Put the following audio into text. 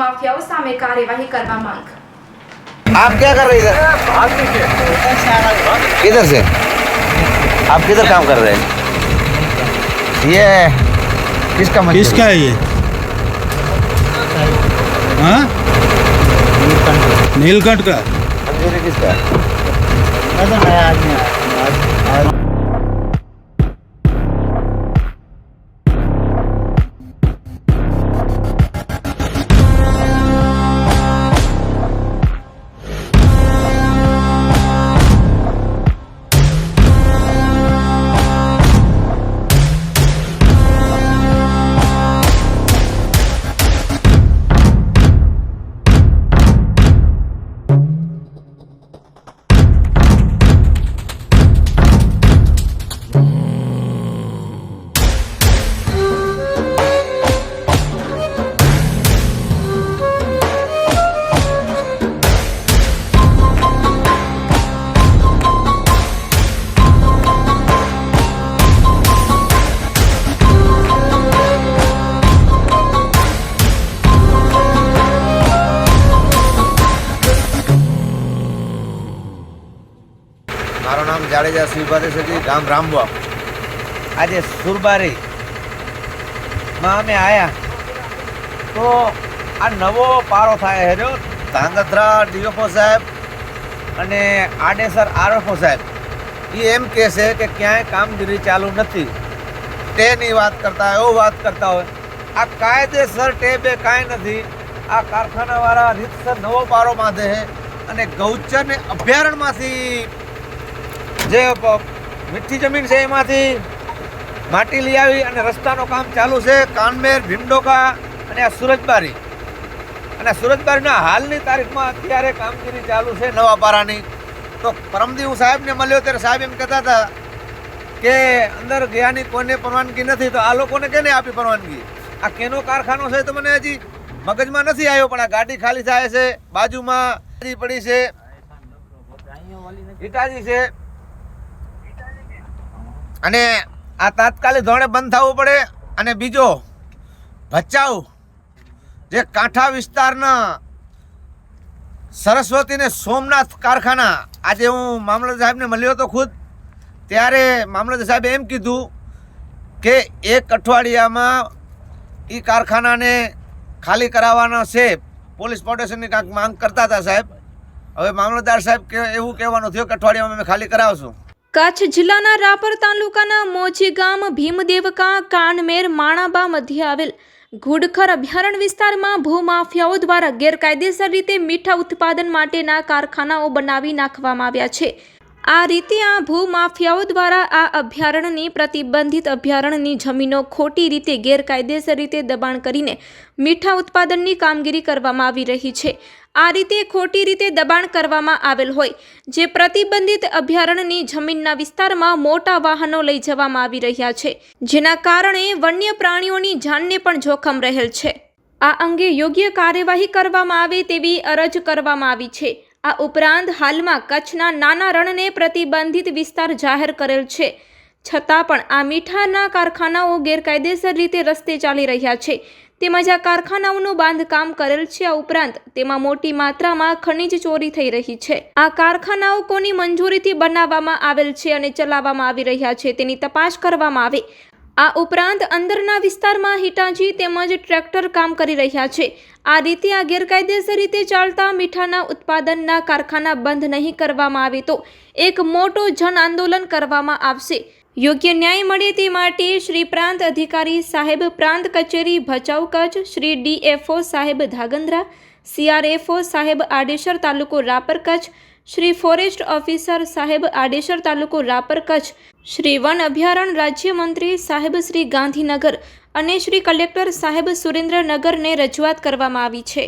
ભૂમાફિયાઓ સામે કાર્યવાહી કરવા માંગ आप क्या कर रहे हैं इधर किधर से आप किधर काम कर रहे हैं ये किसका मजदूर किसका है ये हाँ नीलकंठ का मजदूरी किसका મારું નામ જાડેજા શ્રીભાદેશ છે ગામ રામવા. આજે સુરબારી માં અમે આવ્યા તો આ નવો પારો થાય હેરો ધાંગધ્રા ડીઓફઓ સાહેબ અને આડેસર આરએફઓ સાહેબ. એ એમ કહે છે કે ક્યાંય કામગીરી ચાલુ નથી. ટેની વાત કરતા હોય, એવું વાત કરતા હોય. આ કાયદેસર ટેબે કાંઈ નથી. આ કારખાનાવાળા રીતસર નવો પારો બાંધે છે અને ગૌચરને અભયારણ્યમાંથી જે મીઠી જમીન છે એમાંથી માટી લઈ આવી અને રસ્તાનું કામ ચાલુ છે કાનમેર, ભીમડોકા અને આ સુરજબારી. અને સુરજબારીના હાલની તારીખમાં અત્યારે કામગીરી ચાલુ છે નવા પારાની તો પરમદી હું સાહેબને મળ્યો ત્યારે સાહેબ એમ કહેતા હતા કે અંદર ગયાની કોઈને પરવાનગી નથી, તો આ લોકોને કેને આપી પરવાનગી? આ કેનો કારખાનો છે તો મને હજી મગજમાં નથી આવ્યો, પણ આ ગાડી ખાલી થાય છે, બાજુમાં પડી છે. ઈટાજી છે. અને આ તાત્કાલિક ધોરણે બંધ થવું પડે અને બીજો ભચાઉ, જે કાંઠા વિસ્તારના સરસ્વતી ને સોમનાથ કારખાના, આજે હું મામલતદાર સાહેબને મળ્યો હતો ખુદ, ત્યારે મામલતદાર સાહેબે એમ કીધું કે એક અઠવાડિયામાં એ કારખાનાને ખાલી કરાવવાનો છે, પોલીસ ફાઉન્ડેશનની કાંઈક માંગ કરતા હતા સાહેબ. હવે મામલતદાર સાહેબ કે એવું કહેવાનું થયું કે અઠવાડિયામાં અમે ખાલી કરાવશું. કચ્છ જિલ્લાના રાપર તાલુકાના મોજી ગામ ભીમદેવકા કાનમેર માણાબા મધ્યે આવેલ ઘુડખર અભયારણ્ય વિસ્તારમાં ભૂમાફિયાઓ દ્વારા ગેરકાયદેસર રીતે મીઠા ઉત્પાદન માટેના કારખાનાઓ બનાવી નાખવામાં આવ્યા છે. આ રીતે આ ભૂમાફિયાઓ દ્વારા આ અભયારણ્યની પ્રતિબંધિત અભયારણ્યની જમીનો ખોટી રીતે, ગેરકાયદેસર રીતે દબાણ કરીને મીઠા ઉત્પાદનની કામગીરી કરવામાં આવી રહી છે. આ રીતે ખોટી રીતે દબાણ કરવામાં આવેલ હોય, જે પ્રતિબંધિત અભયારણ્યની જમીનના વિસ્તારમાં મોટા વાહનો લઈ જવામાં આવી રહ્યા છે, જેના કારણે વન્ય પ્રાણીઓની જાનને પણ જોખમ રહેલ છે. આ અંગે યોગ્ય કાર્યવાહી કરવામાં આવે તેવી અરજ કરવામાં આવી છે. આ ઉપરાંત હાલમાં કચ્છના નાના રણને પ્રતિબંધિત વિસ્તાર જાહેર કરેલ છે. છતાં પણ આ મીઠાના કારખાનાઓ ગેરકાયદેસર રીતે રસ્તે ચાલી રહ્યા છે. તેમજ આ કારખાનાઓનું બાંધકામ કરેલ છે. આ ઉપરાંત તેમાં મોટી માત્રામાં ખનિજ ચોરી થઈ રહી છે. આ કારખાનાઓ કોની મંજૂરીથી બનાવવામાં આવેલ છે અને ચલાવવામાં આવી રહ્યા છે તેની તપાસ કરવામાં આવે. આ ઉપરાંત અંદરના વિસ્તારમાં હિટાચી તેમજ ટ્રેક્ટર કામ કરી રહ્યા છે. આ રીતે આ ગેરકાયદેસર રીતે ચાલતા મીઠાના ઉત્પાદનના કારખાના બંધ નહીં કરવામાં આવે તો એક મોટો જન આંદોલન કરવામાં આવશે. યોગ્ય ન્યાય મળે તે માટે શ્રી પ્રાંત અધિકારી સાહેબ પ્રાંત કચેરી ભચાઉ કચ્છ, શ્રી ડીએફઓ સાહેબ ધાગંદ્રા સીઆરએફઓ સાહેબ આડેસર તાલુકો રાપર કચ્છ શ્રી ફોરેસ્ટ ઓફિસર સાહેબ આડેસર તાલુકો રાપર કચ્છ, શ્રી વન અભયારણ્ય રાજ્યમંત્રી સાહેબ શ્રી ગાંધીનગર અને શ્રી કલેક્ટર સાહેબ સુરેન્દ્રનગરને રજૂઆત કરવામાં આવી છે.